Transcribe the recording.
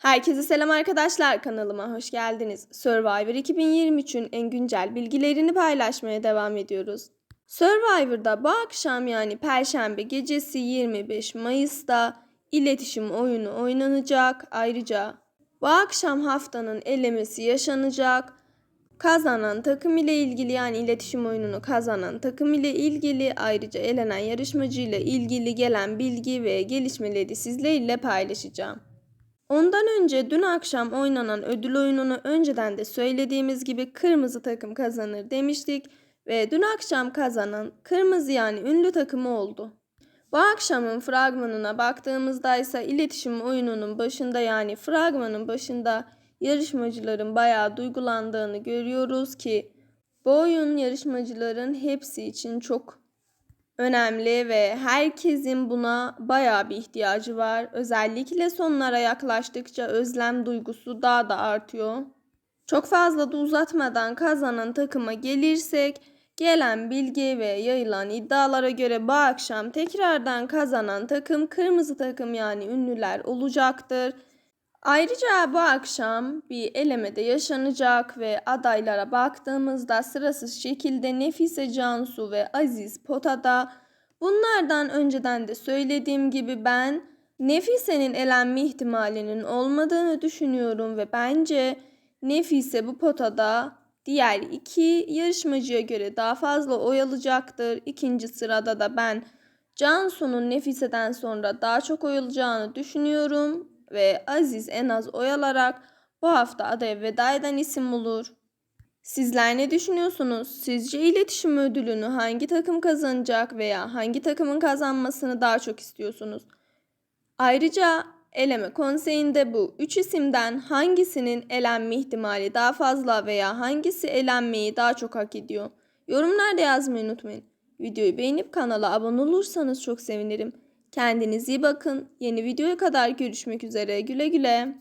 Herkese selam arkadaşlar kanalıma hoş geldiniz. Survivor 2023'ün en güncel bilgilerini paylaşmaya devam ediyoruz. Survivor'da bu akşam yani Perşembe gecesi 25 Mayıs'ta iletişim oyunu oynanacak. Ayrıca bu akşam haftanın elemesi yaşanacak. Kazanan takım ile ilgili yani iletişim oyununu kazanan takım ile ilgili ayrıca elenen yarışmacı ile ilgili gelen bilgi ve gelişmeleri sizlerle paylaşacağım. Ondan önce dün akşam oynanan ödül oyununu önceden de söylediğimiz gibi kırmızı takım kazanır demiştik ve dün akşam kazanan kırmızı yani ünlü takımı oldu. Bu akşamın fragmanına baktığımızda ise iletişim oyununun başında yani fragmanın başında yarışmacıların bayağı duygulandığını görüyoruz ki bu oyun yarışmacıların hepsi için çok önemli ve herkesin buna bayağı bir ihtiyacı var. Özellikle sonlara yaklaştıkça özlem duygusu daha da artıyor. Çok fazla da uzatmadan kazanan takıma gelirsek, gelen bilgi ve yayılan iddialara göre bu akşam tekrardan kazanan takım kırmızı takım yani ünlüler olacaktır. Ayrıca bu akşam bir elemede yaşanacak ve adaylara baktığımızda sırasız şekilde Nefise Cansu ve Aziz Pota'da bunlardan önceden de söylediğim gibi ben Nefise'nin elenme ihtimalinin olmadığını düşünüyorum ve bence Nefise bu potada diğer iki yarışmacıya göre daha fazla oy alacaktır. İkinci sırada da ben Cansu'nun Nefise'den sonra daha çok oy alacağını düşünüyorum ve Aziz en az oy alarak bu hafta adaya veda eden isim olur. Sizler ne düşünüyorsunuz? Sizce iletişim ödülünü hangi takım kazanacak veya hangi takımın kazanmasını daha çok istiyorsunuz? Ayrıca eleme konseyinde bu üç isimden hangisinin elenme ihtimali daha fazla veya hangisi elenmeyi daha çok hak ediyor? Yorumlarda yazmayı unutmayın. Videoyu beğenip kanala abone olursanız çok sevinirim. Kendinize iyi bakın. Yeni videoya kadar görüşmek üzere. Güle güle.